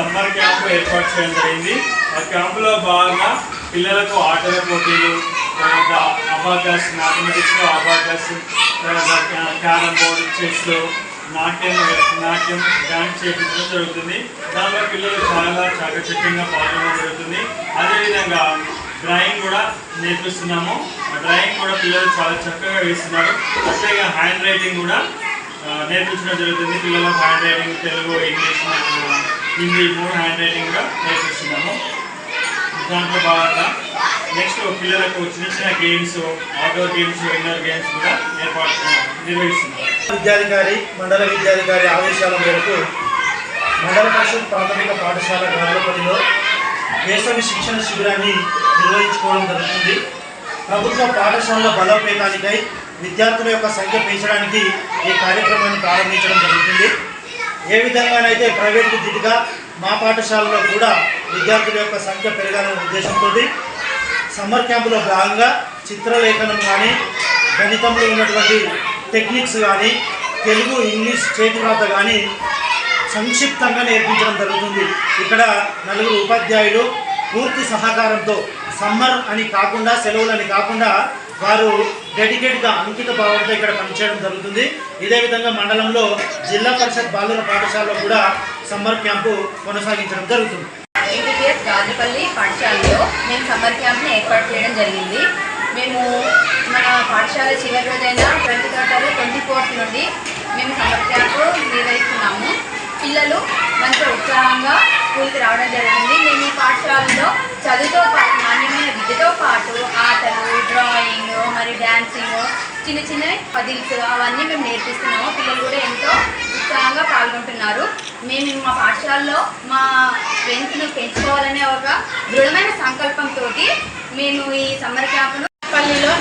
Summer camp ఏర్పాటు చేయడం జరిగింది. ఆ క్యాంపులో భాగంగా పిల్లలకు ఆటల పోటీలు తర్వాత అబాకస్ మ్యాథమెటిక్స్లో అబాకస్ తర్వాత క్యారమ్ బోర్డు చెస్ నాట్యం నాట్యం డ్యాన్స్ చేయించడం జరుగుతుంది. దానిలో పిల్లలు చాలా చాకచక్యంగా పాల్గొనడం జరుగుతుంది. అదేవిధంగా డ్రాయింగ్ కూడా నేర్పిస్తున్నాము. ఆ డ్రాయింగ్ కూడా పిల్లలు చాలా చక్కగా వేస్తున్నారు. అట్లాగే హ్యాండ్ రైటింగ్ కూడా నేర్పించడం జరుగుతుంది. పిల్లలకు హ్యాండ్ రైటింగ్ తెలుగు ఇంగ్లీష్ ఆ, హిందీ మూడు హ్యాండ్ రైటింగ్గా నేర్పిస్తున్నాము. దాంట్లో భాగంగా నెక్స్ట్ పిల్లలకు చిన్న చిన్న games outdoor games indoor games కూడా ఏర్పాటు నిర్వహిస్తున్నారు విద్యాధికారి మండల విద్యాధికారి ఆదేశాల మేరకు మండల పరిషత్ ప్రాథమిక పాఠశాల గ్రామపల్లిలో వేసవి శిక్షణ శిబిరాన్ని నిర్వహించుకోవడం జరుగుతుంది. ప్రభుత్వ పాఠశాలల బలోపేతానికై విద్యార్థుల యొక్క సంఖ్య పెంచడానికి ఈ కార్యక్రమాన్ని ప్రారంభించడం జరుగుతుంది. ఏ విధంగానైతే ప్రైవేట్కు దిగుగా మా పాఠశాలలో కూడా విద్యార్థుల యొక్క సంఖ్య పెరగాలనే ఉద్దేశంతో సమ్మర్ క్యాంపులో భాగంగా చిత్రలేఖనం కానీ గణితంలో ఉన్నటువంటి టెక్నిక్స్ కానీ తెలుగు ఇంగ్లీష్ చేతివ్రాత కానీ సంక్షిప్తంగా నేర్పించడం జరుగుతుంది. ఇక్కడ నలుగురు ఉపాధ్యాయులు పూర్తి సహకారంతో సమ్మర్ అని కాకుండా సెలవులు అని కాకుండా వారు డెడికేట్గా అంకిత భావంతో ఇక్కడ పనిచేయడం జరుగుతుంది. ఇదే విధంగా మండలంలో జిల్లా పరిషత్ బాలుర పాఠశాలలో కూడా సమ్మర్ క్యాంపు కొనసాగించడం జరుగుతుంది. ఎన్టీపీఎస్ గాజుపల్లి పాఠశాలలో మేము సమ్మర్ క్యాంప్ని ఏర్పాటు చేయడం జరిగింది. మేము మన పాఠశాల చివరి రోజైన ట్వంటీ థర్డ్ ట్వంటీ ఫోర్త్ నుండి మేము సమ్మర్ క్యాంప్ నిర్వహిస్తున్నాము. పిల్లలు మంచి ఉత్సాహంగా స్కూల్కి రావడం జరిగింది. మేము ఈ పాఠశాలలో డ్యాన్సింగ్ చిన్న చిన్న పదిల్స్ అవన్నీ మేము నేర్పిస్తున్నాము. పిల్లలు కూడా ఎంతో ఉత్సాహంగా పాల్గొంటున్నారు. మేము మా పాఠశాలలో మా స్ట్రెంత్ను పెంచుకోవాలనే ఒక దృఢమైన సంకల్పంతో మేము ఈ సమ్మర్ క్యాంప్ను పల్లిలో